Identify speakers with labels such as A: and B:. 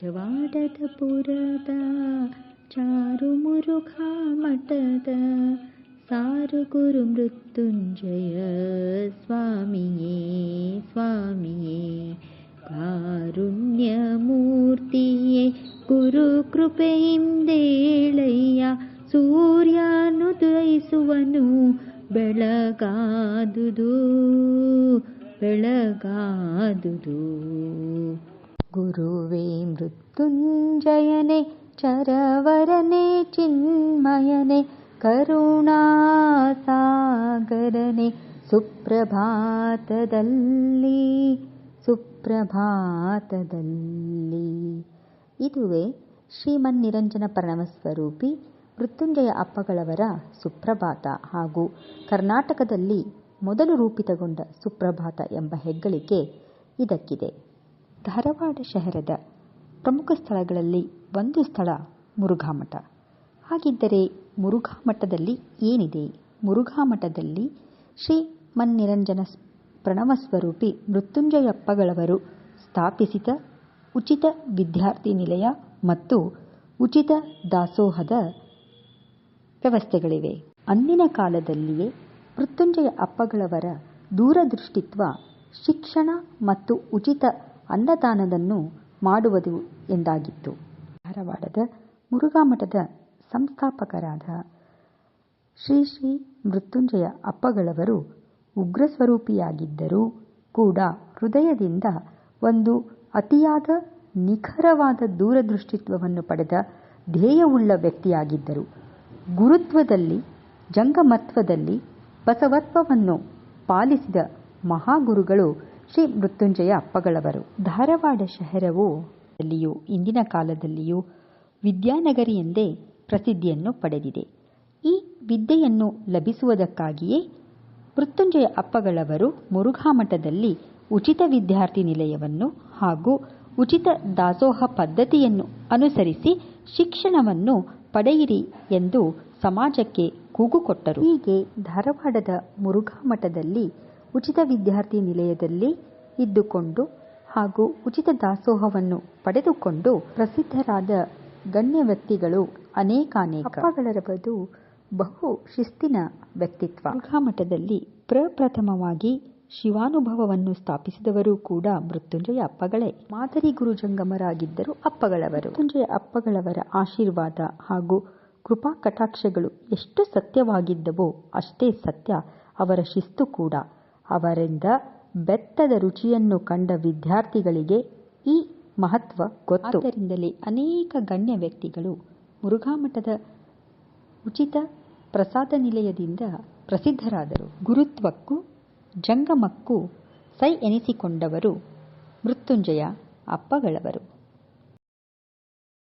A: ವಾಡದಪುರದ ಚಾರು ಮುರುಘಾ ಮಠದ ಸಾರು ಗುರು ಮೃತ್ಯುಂಜಯ ಸ್ವಾಮಿಯೇ ಸ್ವಾಮಿಯೇ ಕಾರುಣ್ಯಮೂರ್ತಿಯೇ ಗುರು ಕೃಪೆಯಿಂದೇಳಯ್ಯ ಸೂರ್ಯನುದಯಿಸುವನು ಬೆಳಗಾದುದು ಬೆಳಗಾದುದು ಗುರುವೇ, ಮೃತ್ಯುಂಜಯನೆ, ಚರವರನೆ, ಚಿನ್ಮಯನೆ, ಕರುಣಾಸಾಗರನೆ, ಸುಪ್ರಭಾತದಲ್ಲಿ ಸುಪ್ರಭಾತದಲ್ಲಿ. ಇದುವೇ ಶ್ರೀಮನ್ನಿರಂಜನ ಪ್ರಣವಸ್ವರೂಪಿ ಮೃತ್ಯುಂಜಯ ಅಪ್ಪಗಳವರ ಸುಪ್ರಭಾತ ಹಾಗೂ ಕರ್ನಾಟಕದಲ್ಲಿ ಮೊದಲು ರೂಪಿತಗೊಂಡ ಸುಪ್ರಭಾತ ಎಂಬ ಹೆಗ್ಗಳಿಕೆ ಇದಕ್ಕಿದೆ. ಧಾರವಾಡ ಶಹರದ ಪ್ರಮುಖ ಸ್ಥಳಗಳಲ್ಲಿ ಒಂದು ಸ್ಥಳ ಮುರುಘಾ ಮಠ ಹಾಗಿದ್ದರೆ ಮುರುಘಾ ಮಠದಲ್ಲಿ ಏನಿದೆ? ಮುರುಘಾ ಮಠದಲ್ಲಿ ಶ್ರೀ ಮನ್ನಿರಂಜನ ಪ್ರಣವಸ್ವರೂಪಿ ಮೃತ್ಯುಂಜಯಪ್ಪಗಳವರು ಸ್ಥಾಪಿಸಿದ ಉಚಿತ ವಿದ್ಯಾರ್ಥಿ ನಿಲಯ ಮತ್ತು ಉಚಿತ ದಾಸೋಹದ ವ್ಯವಸ್ಥೆಗಳಿವೆ. ಅಂದಿನ ಕಾಲದಲ್ಲಿಯೇ ಮೃತ್ಯುಂಜಯ ಅಪ್ಪಗಳವರ ದೂರದೃಷ್ಟಿತ್ವ ಶಿಕ್ಷಣ ಮತ್ತು ಉಚಿತ ಅನ್ನದಾನವನ್ನು ಮಾಡುವುದು ಎಂದಾಗಿತ್ತು. ಧಾರವಾಡದ ಮುರುಘಾ ಮಠದ ಸಂಸ್ಥಾಪಕರಾದ ಶ್ರೀ ಶ್ರೀ ಮೃತ್ಯುಂಜಯ ಅಪ್ಪಗಳವರು ಉಗ್ರಸ್ವರೂಪಿಯಾಗಿದ್ದರೂ ಕೂಡ ಹೃದಯದಿಂದ ಒಂದು ಅತಿಯಾದ ನಿಖರವಾದ ದೂರದೃಷ್ಟಿತ್ವವನ್ನು ಪಡೆದ ಧ್ಯೇಯವುಳ್ಳ ವ್ಯಕ್ತಿಯಾಗಿದ್ದರು. ಗುರುತ್ವದಲ್ಲಿ, ಜಂಗಮತ್ವದಲ್ಲಿ ಬಸವತ್ವವನ್ನು ಪಾಲಿಸಿದ ಮಹಾಗುರುಗಳು ಶ್ರೀ ಮೃತ್ಯುಂಜಯ ಅಪ್ಪಗಳವರು. ಧಾರವಾಡ ಶಹರವು ಅಲ್ಲಿಯೂ, ಇಂದಿನ ಕಾಲದಲ್ಲಿಯೂ ವಿದ್ಯಾನಗರಿ ಎಂದೇ ಪ್ರಸಿದ್ಧಿಯನ್ನು ಪಡೆದಿದೆ. ಈ ವಿದ್ಯೆಯನ್ನು ಲಭಿಸುವುದಕ್ಕಾಗಿಯೇ ಮೃತ್ಯುಂಜಯ ಅಪ್ಪಗಳವರು ಮುರುಘಾ ಮಠದಲ್ಲಿ ಉಚಿತ ವಿದ್ಯಾರ್ಥಿ ನಿಲಯವನ್ನು ಹಾಗೂ ಉಚಿತ ದಾಸೋಹ ಪದ್ಧತಿಯನ್ನು ಅನುಸರಿಸಿ ಶಿಕ್ಷಣವನ್ನು ಪಡೆಯಿರಿ ಎಂದು ಸಮಾಜಕ್ಕೆ ಕೂಗು ಕೊಟ್ಟರು. ಹೀಗೆ ಧಾರವಾಡದ ಮುರುಘಾ ಮಠದಲ್ಲಿ ಉಚಿತ ವಿದ್ಯಾರ್ಥಿ ನಿಲಯದಲ್ಲಿ ಇದ್ದುಕೊಂಡು ಹಾಗೂ ಉಚಿತ ದಾಸೋಹವನ್ನು ಪಡೆದುಕೊಂಡು ಪ್ರಸಿದ್ಧರಾದ ಗಣ್ಯ ವ್ಯಕ್ತಿಗಳು ಅನೇಕಾನೇಕ. ಅಪ್ಪಗಳರಬದು ಬಹು ಶಿಸ್ತಿನ ವ್ಯಕ್ತಿತ್ವ. ಮಠದಲ್ಲಿ ಪ್ರಪ್ರಥಮವಾಗಿ ಶಿವಾನುಭವವನ್ನು ಸ್ಥಾಪಿಸಿದವರು ಕೂಡ ಮೃತ್ಯುಂಜಯ ಅಪ್ಪಗಳೇ. ಮಾದರಿ ಗುರುಜಂಗಮರಾಗಿದ್ದರು ಅಪ್ಪಗಳವರು. ಮೃತ್ಯುಂಜಯ ಅಪ್ಪಗಳವರ ಆಶೀರ್ವಾದ ಹಾಗೂ ಕೃಪಾ ಕಟಾಕ್ಷಗಳು ಎಷ್ಟು ಸತ್ಯವಾಗಿದ್ದವೋ ಅಷ್ಟೇ ಸತ್ಯ ಅವರ ಶಿಸ್ತು ಕೂಡ. ಅವರಿಂದ ಬೆತ್ತದ ರುಚಿಯನ್ನು ಕಂಡ ವಿದ್ಯಾರ್ಥಿಗಳಿಗೆ ಈ ಮಹತ್ವ ಗೊತ್ತು. ಆದ್ದರಿಂದಲೇ ಅನೇಕ ಗಣ್ಯ ವ್ಯಕ್ತಿಗಳು ಮುರುಘಾಮಠದ ಉಚಿತ ಪ್ರಸಾದ ನಿಲಯದಿಂದ ಪ್ರಸಿದ್ಧರಾದರು. ಗುರುತ್ವಕ್ಕೂ, ಜಂಗಮಕ್ಕೂ ಸೈ ಎನಿಸಿಕೊಂಡವರು ಮೃತ್ಯುಂಜಯ ಅಪ್ಪಗಳವರು.